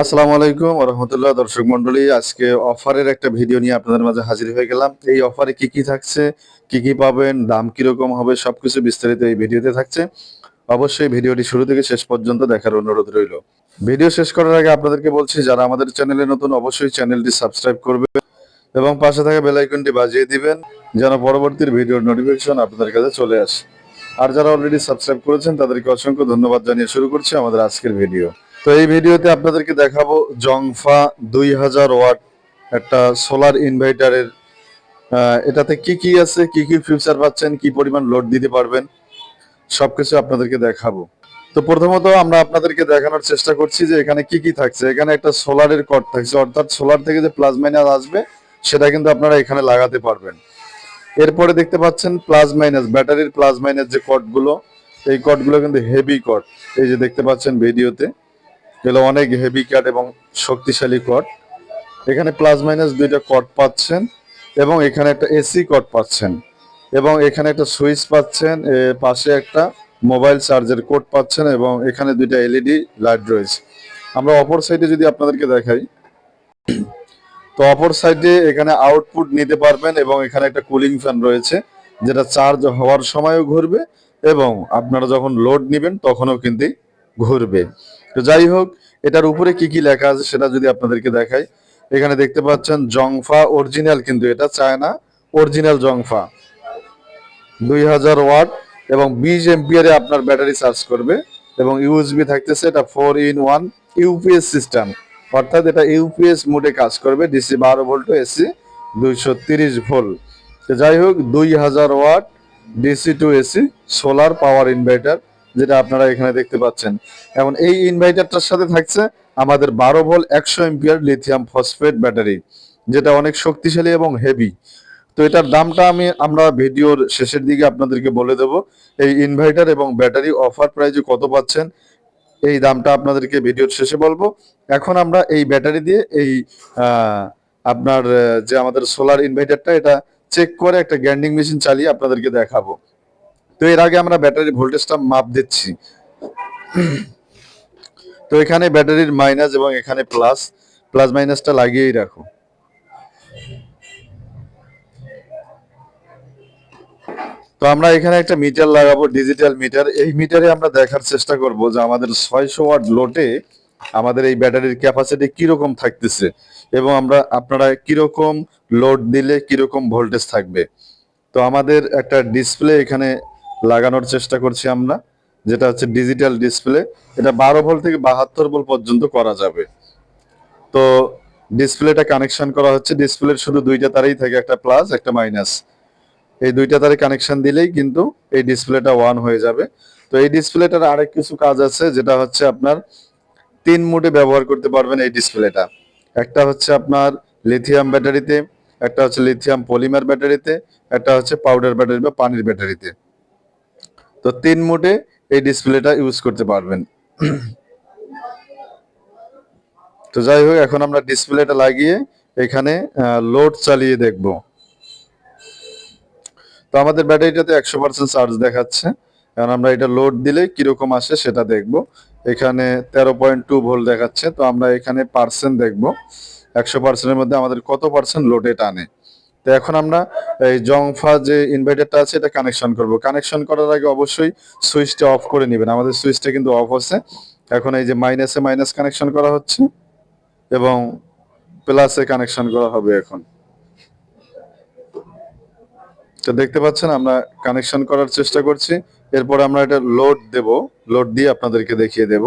আসসালামু আলাইকুম রহমতুল্লাহ দর্শক মন্ডলী আজকে অফারের একটা ভিডিও নিয়ে আপনাদের মাঝে হাজির হয়ে গেলাম। এই অফারে কি কি থাকছে, কি কি পাবেন, দাম কীরকম হবে, সবকিছু বিস্তারিত এই ভিডিওতে থাকছে। অবশ্যই ভিডিওটি শুরু থেকে শেষ পর্যন্ত দেখার অনুরোধ রইল। ভিডিও শেষ করার আগে আপনাদেরকে বলছি, যারা আমাদের চ্যানেলে নতুন, অবশ্যই চ্যানেলটি সাবস্ক্রাইব করবে এবং পাশে থাকা বেল আইকনটি বাজিয়ে দিবেন, যেন পরবর্তীর ভিডিওর নোটিফিকেশন আপনাদের কাছে চলে আসে। আর যারা অলরেডি সাবস্ক্রাইব করেছেন, তাদেরকে অসংখ্য ধন্যবাদ জানিয়ে শুরু করছি আমাদের আজকের ভিডিও। তো এই ভিডিওতে আপনাদেরকে দেখাবো জংফা দুই হাজার ওয়াট একটা সোলার ইনভার্টারের এটাতে কি কি আছে, কি কি ফিউচার পাচ্ছেন, কি পরিমাণ লোড দিতে পারবেন, সবকিছু আপনাদেরকে দেখাবো। তো প্রথমত আমরা আপনাদেরকে দেখানোর চেষ্টা করছি যে এখানে কি কি থাকছে। এখানে একটা সোলারের কট থাকছে, অর্থাৎ সোলার থেকে যে প্লাজ মাইনাস আসবে, সেটা কিন্তু আপনারা এখানে লাগাতে পারবেন। এরপরে দেখতে পাচ্ছেন প্লাজ মাইনাস ব্যাটারির প্লাজ মাইনাস যে কটগুলো এই কটগুলো কিন্তু হেভি কট এই যে দেখতে পাচ্ছেন ভিডিওতে। এগুলো অনেক হেভি কাট এবং শক্তিশালী কট এখানে প্লাস মাইনাস দুইটা কট পাচ্ছেন এবং এখানে একটা এসি কট পাচ্ছেন এবং এখানে একটা সুইচ পাচ্ছেন পাশে একটা মোবাইল চার্জের কোড পাচ্ছেন এবং এখানে দুইটা এলইডি লাইট রয়েছে। আমরা অপর সাইডে যদি আপনাদেরকে দেখাই, তো অপর সাইডে এখানে আউটপুট নিতে পারবেন এবং এখানে একটা কুলিং ফ্যান রয়েছে, যেটা চার্জ হওয়ার সময়ও ঘুরবে এবং আপনারা যখন লোড নেবেন তখনও কিন্তু ঘুরবে। তো যাই হোক, এটার উপরে কি কি লেখা আছে সেটা যদি আপনাদেরকে দেখাই। এখানে দেখতে পাচ্ছেন জংফা অরিজিনাল কিন্তু এটা, চায়না অরিজিনাল জংফা। দুই হাজার ওয়াট এবং বিশ এমপিয়ারে আপনার ব্যাটারি চার্জ করবে এবং ইউএসবি থাকতেছে এটা four in one UPS system অর্থাৎ এটা ইউপিএস মোডে কাজ করবে ডিসি বারো ভোল্ট এসি দুইশো তিরিশ ভোল্ট যাই হোক, দুই হাজার watt DC to AC solar power inverter যেটা আপনারা এখানে দেখতে পাচ্ছেন। এখন এই ইনভার্টারটার সাথে থাকছে আমাদের বারো ভোল্ট একশো এমপিয়ার লিথিয়াম ফসফেট ব্যাটারি যেটা অনেক শক্তিশালী এবং হেভি তো এটার দামটা আমি, আমরা ভিডিওর শেষের দিকে আপনাদেরকে বলে দেব। এই ইনভার্টার এবং ব্যাটারি অফার প্রাইজে কত পাচ্ছেন, এই দামটা আপনাদেরকে ভিডিওর শেষে বলব। এখন আমরা এই ব্যাটারি দিয়ে এই আপনার, যে আমাদের সোলার ইনভার্টারটা এটা চেক করে একটা গ্যান্ডিং মেশিন চালিয়ে আপনাদেরকে দেখাবো। তো এর আগে আমরা ব্যাটারির ভোল্টেজটা মাপ দিচ্ছি। তো এখানে ব্যাটারির মাইনাস এবং এখানে প্লাস প্লাস মাইনাসটা লাগিয়েই রাখো। তো আমরা এখানে একটা মিটার লাগাবো, ডিজিটাল মিটার। এই মিটারে আমরা দেখার চেষ্টা করব যে আমাদের ছয়শো ওয়াট লোটে আমাদের এই ব্যাটারির ক্যাপাসিটি কীরকম থাকতেছে এবং আমরা, আপনারা কীরকম লোড দিলে কীরকম ভোল্টেজ থাকবে। তো আমাদের একটা ডিসপ্লে এখানে লাগানোর চেষ্টা করছি আমরা, যেটা হচ্ছে ডিজিটাল ডিসপ্লে এটা বারো ভোল্ট থেকে বাহাত্তর ভোল্ট পর্যন্ত করা যাবে। তো ডিসপ্লেটা কানেকশন করা হচ্ছে। ডিসপ্লের শুধু দুইটা তারেই থাকে, একটা প্লাস একটা মাইনাস এই দুইটা তারে কানেকশন দিলেই কিন্তু এই ডিসপ্লেটা ওয়ান হয়ে যাবে। তো এই ডিসপ্লেটার আরেক কিছু কাজ আছে, যেটা হচ্ছে আপনার তিন মোডে ব্যবহার করতে পারবেন এই ডিসপ্লেটা একটা হচ্ছে আপনার লিথিয়াম ব্যাটারিতে একটা হচ্ছে লিথিয়াম পলিমার ব্যাটারিতে একটা হচ্ছে পাউডার ব্যাটারি বা পানির ব্যাটারিতে তো তিন মোডে এই ডিসপ্লেটা ইউজ করতে পারবেন। তো যাই হোক, এখন আমরা ডিসপ্লেটা লাগিয়ে এখানে লোড চালিয়ে দেখব। তো আমাদের ব্যাটারিটাতে একশো পার্সেন্ট চার্জ দেখাচ্ছে। এখন আমরা এটা লোড দিলে কীরকম আসে সেটা দেখব। এখানে তেরো পয়েন্ট টু ভোল্ট দেখাচ্ছে, তো আমরা এখানে পার্সেন্ট দেখব। একশো পার্সেন্টের মধ্যে আমাদের কত পার্সেন্ট লোডে টানে। তো এখন আমরা এই জংফা যে ইনভার্টারটা আছে, এটা কানেকশন করব। কানেকশন করার আগে অবশ্যই সুইচটা অফ করে নেবেন। আমাদের সুইচটা কিন্তু অফ আছে এখন এই যে মাইনাসে মাইনাস কানেকশন করা হচ্ছে এবং প্লাসে কানেকশন করা হবে এখন। তো দেখতে পাচ্ছেন, আমরা কানেকশন করার চেষ্টা করছি। এরপর আমরা এটা লোড দেব। লোড দিয়ে আপনাদেরকে দেখিয়ে দেব।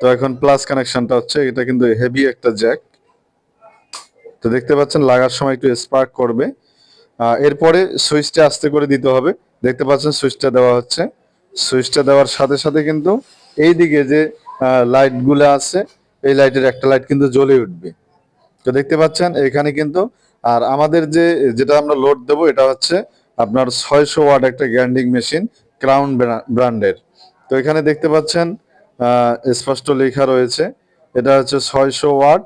তো এখন প্লাস কানেকশনটা হচ্ছে। এটা কিন্তু হেভি একটা জ্যাক তো দেখতে পাচ্ছেন লাগার সময় একটু স্পার্ক করবে। এরপরে সুইচটা আস্তে করে দিতে হবে। দেখতে পাচ্ছেন সুইচটা দেওয়া হচ্ছে। সুইচটা দেওয়ার সাথে সাথে কিন্তু এই দিকে যে লাইটগুলো আছে, এই লাইটের একটা লাইট কিন্তু জ্বলে উঠবে। তো দেখতে পাচ্ছেন এখানে কিন্তু, আর আমাদের যে, যেটা আমরা লোড দেবো এটা হচ্ছে আপনার ছয়শো ওয়াট একটা গ্যান্ডিং মেশিন ক্রাউন ব্র্যান্ডের তো এখানে দেখতে পাচ্ছেন স্পষ্ট লেখা রয়েছে। এটা হচ্ছে ছয়শো watt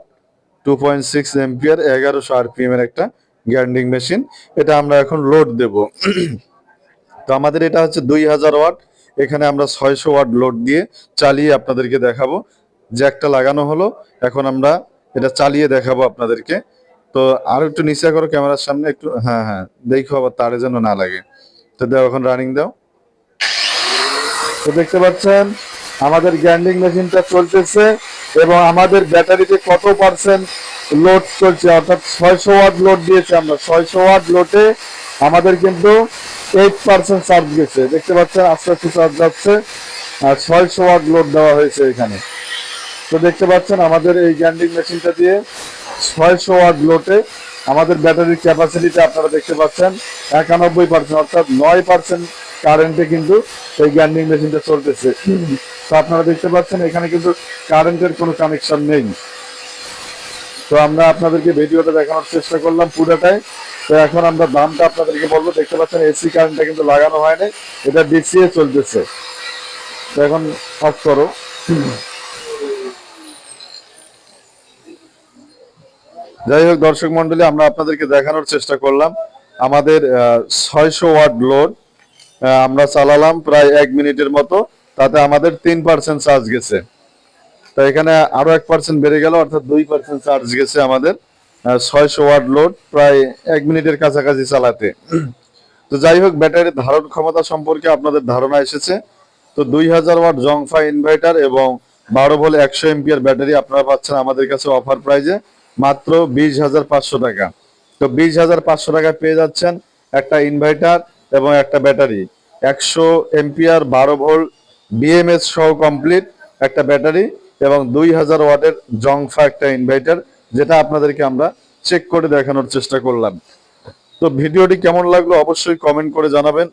two point six ampere এগারোশো আরপিএম এর একটা গ্যান্ডিং মেশিন এটা আমরা এখন লোড দেব। তো আমাদের এটা হচ্ছে দুই হাজার ওয়াট। এখানে আমরা ছয়শো ওয়াট লোড দিয়ে চালিয়ে আপনাদেরকে দেখাবো। জ্যাকটা লাগানো হলো। এখন আমরা এটা চালিয়ে দেখাবো আপনাদেরকে। তো আর একটু নিচে করো ক্যামেরার সামনে, একটু হ্যাঁ হ্যাঁ দেখো আবার তারে যেন না লাগে। তো দাও এখন রানিং দাও। তো দেখতে পাচ্ছেন, আমাদের গ্যান্ডিং মেশিনটা চলতেছে। এবং আমাদের ব্যাটারিতে কত পার্সেন্ট লোড চলছে? অর্থাৎ ছয়শো ওয়াট লোড দিয়েছে আমরা। ছয়শো ওয়াট লোডে আমাদের কিন্তু এইট পার্সেন্ট চার্জ গেছে। দেখতে পাচ্ছেন, আস্তে আস্তে চার্জ যাচ্ছে। আর ছয়শো ওয়াট লোড দেওয়া হয়েছে এখানে। তো দেখতে পাচ্ছেন, আমাদের এই গ্যান্ডিং মেশিনটা দিয়ে ছয়শো ওয়াট লোটে আমাদের ব্যাটারির ক্যাপাসিটিটা আপনারা দেখতে পাচ্ছেন, একানব্বই পার্সেন্ট অর্থাৎ নয় পার্সেন্ট কারেন্টে কিন্তু এই গ্যান্ডিং মেশিনটা চলতেছে। তো আপনারা দেখতে পাচ্ছেন, এখানে কিন্তু কারেন্টের কোনো কানেকশন নেই। তো আমরা আপনাদেরকে ভিডিওটা দেখানোর চেষ্টা করলাম পুরোটাই। তো এখন আমরা দামটা আপনাদেরকে বলব, দেখতে পাচ্ছেন এসি কারেন্টটা কিন্তু লাগানো হয়নি, এটা ডিসিএ চলতেছে। তো এখন অফ করো। যাই হোক, দর্শক মন্ডলী আমরা আপনাদেরকে দেখানোর চেষ্টা করলাম। আমাদের ছয়শো ওয়াট লোড আমরা চালালাম প্রায় এক মিনিটের মতো। তাতে আমাদের তিন পার্সেন্ট চার্জ গেছে। তো এখানে আরও এক পার্সেন্ট বেড়ে গেল, অর্থাৎ দুই পার্সেন্ট চার্জ গেছে আমাদের ছয়শো ওয়াট লোড প্রায় এক মিনিটের কাছাকাছি চালাতে। তো যাই হোক, ব্যাটারির ধারণ ক্ষমতা সম্পর্কে আপনাদের ধারণা এসেছে। তো দুই হাজার ওয়াট জংফা ইনভার্টার এবং বারো ভোল একশো এমপিয়ার ব্যাটারি আপনারা পাচ্ছেন আমাদের কাছে অফার প্রাইজে মাত্র বিশ হাজার পাঁচশো টাকা। তো বিশ হাজার পাঁচশো টাকা পেয়ে যাচ্ছেন একটা ইনভার্টার এবং একটা ব্যাটারি। একশো এমপিয়ার বারো ভোল্ট বিএমএস সহ কমপ্লিট একটা ব্যাটারি এবং দুই হাজার ওয়াটের জংফা একটা ইনভার্টার যেটা আপনাদেরকে আমরা চেক করে দেখানোর চেষ্টা করলাম। তো ভিডিওটি কেমন লাগল অবশ্যই কমেন্ট করে জানাবেন।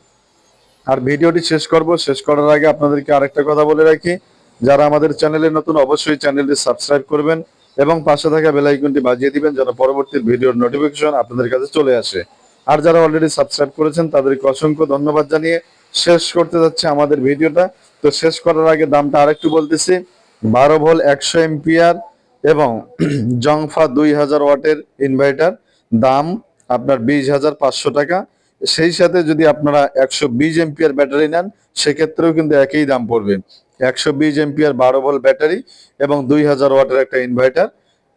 আর ভিডিওটি শেষ করব, শেষ করার আগে আপনাদেরকে আরেকটা কথা বলে রাখি। যারা আমাদের চ্যানেলে নতুন, অবশ্যই চ্যানেলটি সাবস্ক্রাইব করবেন এবং পাশে থাকা বেল আইকনটি বাজিয়ে দিবেন যেন পরবর্তী ভিডিওর নোটিফিকেশন আপনাদের কাছে চলে আসে। আর যারা অলরেডি সাবস্ক্রাইব করেছেন, তাদেরকে অসংখ্য ধন্যবাদ জানিয়ে শেষ করতে যাচ্ছে আমাদের ভিডিওটা। তো শেষ করার আগে দামটা আরেকটু বলতেছি। বারো ভোল একশো এমপিআর এবং জংফা দুই হাজার ওয়াটের ইনভার্টার। দাম আপনার বিশ হাজার পাঁচশো টাকা। সেই সাথে যদি আপনারা একশো বিশ এমপিআর ব্যাটারি নেন, সেক্ষেত্রেও কিন্তু একই দাম পড়বে। একশো বিশ এমপিআর বারো ভোল ব্যাটারি এবং দুই হাজার ওয়াটের একটা ইনভার্টার।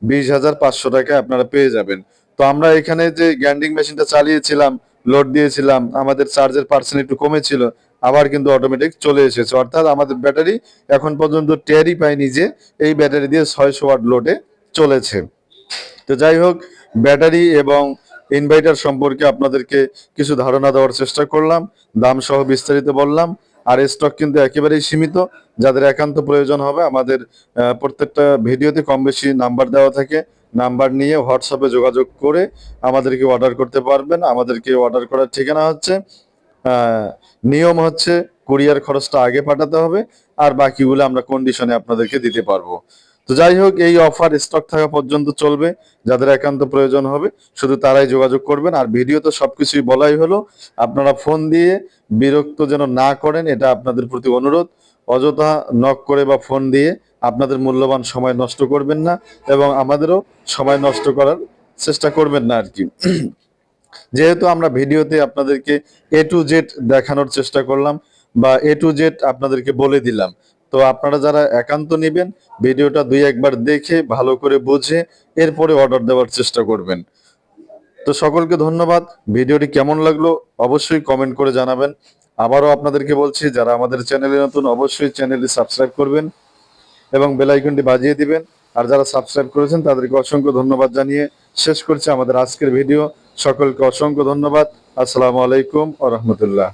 বিশ হাজার পাঁচশো টাকায় আপনারা পেয়ে যাবেন। তো আমরা এখানে যে গ্যান্ডিং মেশিনটা চালিয়েছিলাম লোড দিয়েছিলাম, আমাদের চার্জের পার্সেন্ট একটু কমেছিল, আবার কিন্তু অটোমেটিক চলে এসেছে। অর্থাৎ আমাদের ব্যাটারি এখন পর্যন্ত টেরই পায়নি যে এই ব্যাটারি দিয়ে ছয়শো ওয়াট লোডে চলেছে। তো যাই হোক ব্যাটারি এবং ইনভার্টার সম্পর্কে আপনাদেরকে কিছু ধারণা দেওয়ার চেষ্টা করলাম, দাম সহ বিস্তারিত বললাম, আর স্টক কিন্তু একেবারেই সীমিত, যাদের একান্ত প্রয়োজন হবে, আমাদের প্রত্যেকটা ভিডিওতে কম বেশি নাম্বার দেওয়া থাকে। নাম্বার নিয়ে হোয়াটসঅ্যাপে যোগাযোগ করে আমাদেরকে অর্ডার করতে পারবেন। আমাদেরকে অর্ডার করার ঠিকানা হচ্ছে নিয়ম হচ্ছে কুরিয়ার খরচটা আগে পাঠাতে হবে আর বাকিগুলো আমরা কন্ডিশনে আপনাদেরকে দিতে পারব। তো যাই হোক, এই অফার স্টক থাকা পর্যন্ত চলবে। যাদের একান্ত প্রয়োজন হবে, শুধু তারাই যোগাযোগ করবেন। আর ভিডিও তো সবকিছুই বলাই হলো। আপনারা ফোন দিয়ে বিরক্ত যেন না করেন, এটা আপনাদের প্রতি অনুরোধ। অযথা নক করে বা ফোন দিয়ে আপনাদের মূল্যবান সময় নষ্ট করবেন না এবং আমাদেরও সময় নষ্ট করার চেষ্টা করবেন না আর কি যেহেতু আমরা ভিডিওতে আপনাদেরকে এ টু জেড দেখানোর চেষ্টা করলাম বা এ টু জেড আপনাদেরকে বলে দিলাম। তো আপনারা যারা একান্ত নেবেন, ভিডিওটা দুই একবার দেখে, ভালো করে বুঝে, এরপরে অর্ডার দেওয়ার চেষ্টা করবেন। তো সকলকে ধন্যবাদ। ভিডিওটি কেমন লাগল অবশ্যই কমেন্ট করে জানাবেন। আবারও আপনাদেরকে বলছি, যারা আমাদের চ্যানেলে নতুন, অবশ্যই চ্যানেলটি সাবস্ক্রাইব করবেন এবং বেল আইকনটি বাজিয়ে দিবেন। আর যারা সাবস্ক্রাইব করেছেন, তাদেরকে অসংখ্য ধন্যবাদ জানিয়ে শেষ করছে আমাদের আজকের ভিডিও। সকলকে অসংখ্য ধন্যবাদ। আসসালামু আলাইকুম ও রহমতুল্লাহ।